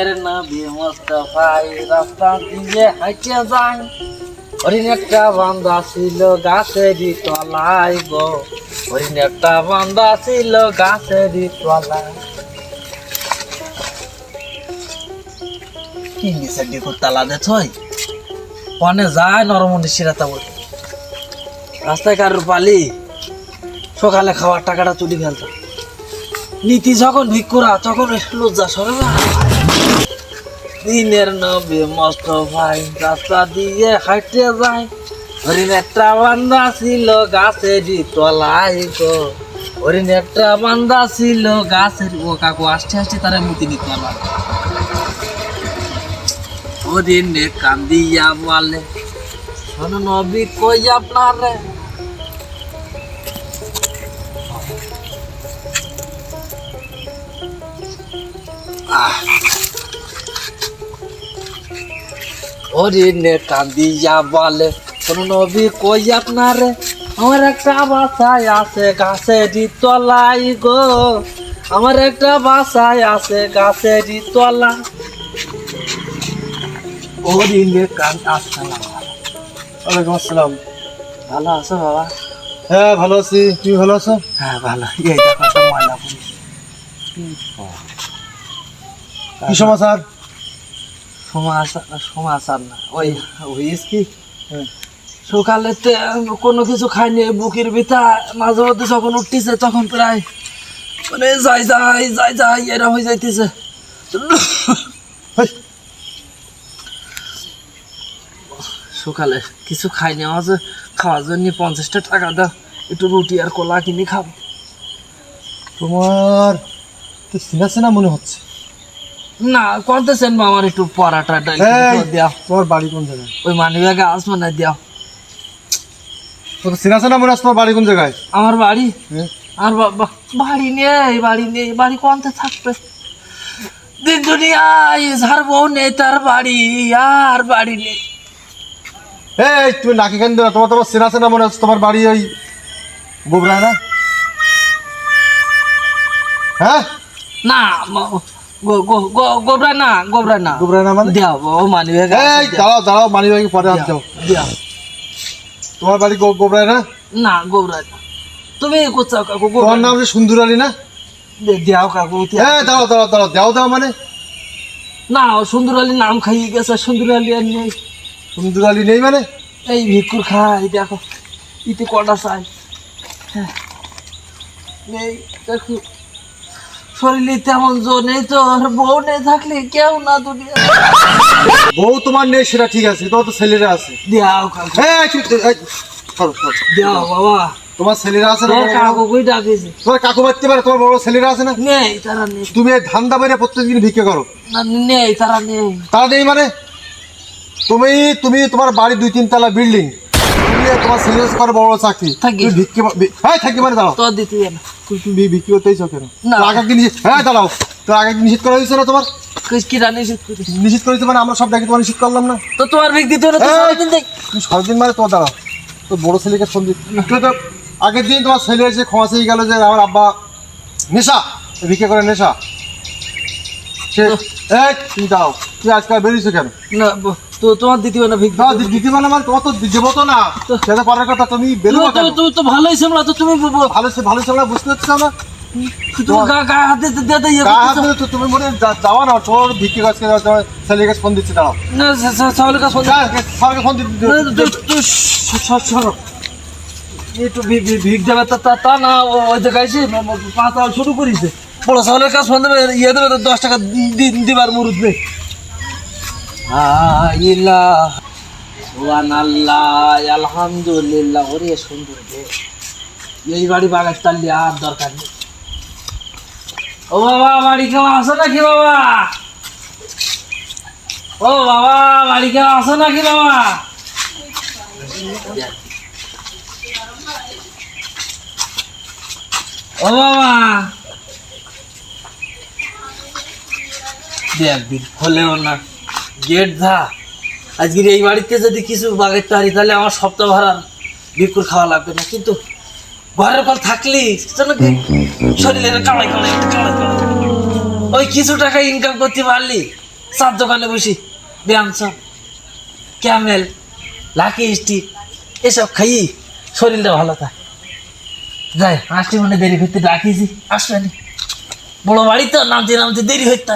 এর নবী রাস্তা দিয়ে হাঁটে হরিণ একটা বান্দা ছিল গাছেরই গো। হরিণ একটা বান্দা ছিল গাছেরই কি নিচে ডিকুর তালা দে ছয় কনে যায় নরমনি সিরাতা বলে। রাস্তায় কারোর পালি? সকালে খাওয়ার টাকাটা চুরি ফেলতো। নীতি যখন ভিক্ষুরা, তখন লজ্জা সরে না? দিনের নবী মস্ত ভাই, রাস্তা দিয়ে হাঁটতে যায়। হরিণ একটা বান্দা ছিল গাছেরই তলায় গো। হরিণ একটা বান্দা ছিল গাছের ও কাকু আসতে আসতে তারা মুতি নিতে আমার হরিণে কান্দিয়া বলে, শোনো নবী, কই আপনার? হরিণে কান্দিয়া বলে কোন নবী কই আপনারে? আমার একটা বাসায় আছে গাছেরই তলায় গো। আমার একটা বাসায় আছে গাছেরই তলা হরিণে কান আসসালাম ওয়ালাইকুম আসসালাম। ভালো আছো বাবা? হ্যাঁ ভালো আছি। তুমি ভালো আছো? হ্যাঁ ভালো। এই দেখো ময়লা কি সমাচার? সমাচার সমাচার না। ওই হইস কি? হ্যাঁ। সকালে কোনো কিছু খাইনি বুকের ভিতা মাঝে মধ্যে যখন উঠতেছে তখন প্রায় মানে যাই যাই যাই যাই এরা হয়ে যাইতেছে। সকালে কিছু খাইনি আমার যে খাওয়ার জন্য পঞ্চাশটা টাকা দাও একটু রুটি আর কলা কিনে খাব। তোমার তো সিনা সিনা মনে হচ্ছে। না করতেছেন আমার একটু পরাটা এই, দেও তোমার বাড়ি কোন জায়গায়? ওই মানি ব্যাগে আসমানে দেও তো সিনা সিনা মনে বাড়ি কোন জায়গায়? আমার বাড়ি? আর বাড়ি নেই বাড়ি নেই বাড়ি কোনতে থাকবে? দিন দুনিয়ায় যার বউ নেই তার বাড়ি আর বাড়ি নেই। এই তুমি নাকি কেন তোমার তোমার সিনা সিনা মনে হচ্ছে তোমার বাড়ি ওই গোবরায় না? হ্যাঁ? না গোবরা না গোবরা না গোবরায় না মানে? দেও ও মানি ব্যাগে এই দাঁড়াও দাঁড়াও মানি ভাই পরে আসতে দেও তোমার বাড়ি গো- গোবরায় না না গোবরা না তুমি কোথাও কাকু তোমার গোবরা নাম যে সুন্দর আলী না দেও কাকু হ্যাঁ দাঁড়াও দাঁড়াও দাঁড়াও দাও দাও মানে। না সুন্দর আলী নাম খাইয়ে গেছে সুন্দর আলী আর নেই। সুন্দর আলী নেই মানে? এই ভিক্ষুর খাই দেখো ইতে কটা চাই। হ্যাঁ। নেই দেখো। শরীরে তেমন জো নেই তো বউ নেই থাকলে কেউ না দুনিয়া বউ তোমার নেই সেটা ঠিক আছে তোমার তো ছেলেরা আছে। দেও কাকু। এই, তুমি- এই, সরো, সরো। দেও বাবা। তোমার ছেলেরা আছে না? তোমার কাকু বাড়তে পারে তোমার বড় ছেলেরা আছে না? নেই তারা নেই। তুমি এই ধান্দা বেড়ে প্রত্যেকদিন ভিক্ষে করো। না নেই তারা নেই। তারা নেই মানে? তুমি তুমি তোমার বাড়ি দুই তিন তলা বিল্ডিং তুমি তোমার ছেলে করে বড় চাকরি। তুমি ভিক্ষে হ্যাঁ থাকি মানে দাঁড়াও। তো দিতে তুমি তুমি বিক্রি করতেইছো কেন? আগে নিষেধ- হ্যাঁ দাঁড়াও। তো আগে নিষেধ করা হয়েছে না তোমার? নিষেধ করেছে? মানে আমরা সব ডাকি তোমার নিষেধ করলাম না? তো তোমার না তো তুমি সারাদিন মানে তোমার দাঁড়াও। তো বড় ছেলেকে ফোন তো আগের দিন তোমার ছেলে এসে ক্ষমা চেয়ে গেল যে আমার আব্বা নেশা ভিক্ষে করে নেশা। সে তুমি দাও তুই আজকাল বেরিয়েছো কেন? না তো তোমার দিতে না মানে তোমার তো দেবো তো না। সেটা পরের কথা তুমি তো ভালোই সামলা তো তুমি ভালো বুঝতে পারছি না? তুমি মনে যাওয়া না তোর ভিক্ষে ফোন দিচ্ছে দাঁড়াও। না কাছে ফোন ভিক দেবে তা- না ওই জায়গায় এসে শুরু করেছে। বড় ফোন দেবে ইয়ে দেবে দশ টাকা দিবার মুরুদ নেই। আলহামদুলিল্লাহ। ওরে সুন্দর রে। এই বাড়ি বাগান তাল্লি আর দরকার নেই। ও বাবা, বাড়ি কেউ আসো নাকি বাবা? ও বাবা, বাড়ি কেউ আসো নাকি বাবা? ও বাবা। দেখ দিন হলেও না। গেট ধা আজকের এই বাড়িতে যদি কিছু বাগাইতে পারি, তাহলে আমার সপ্তাহ ভাড়ার বিকুর খাওয়া লাগবে না। কিন্তু ঘরের কল থাকলি যেন কি শরীরের ওই কিছু টাকা ইনকাম করতে পারলি, চার দোকানে বসি, ব্যায়াম ক্যামেল লাকি স্টিক এসব খাই শরীরটা ভালো থাকে। যাই আসতে মনে দেরি করতে ডাকিছি আসবে বড় বাড়ি তো নামতে নামতে দেরি হইতে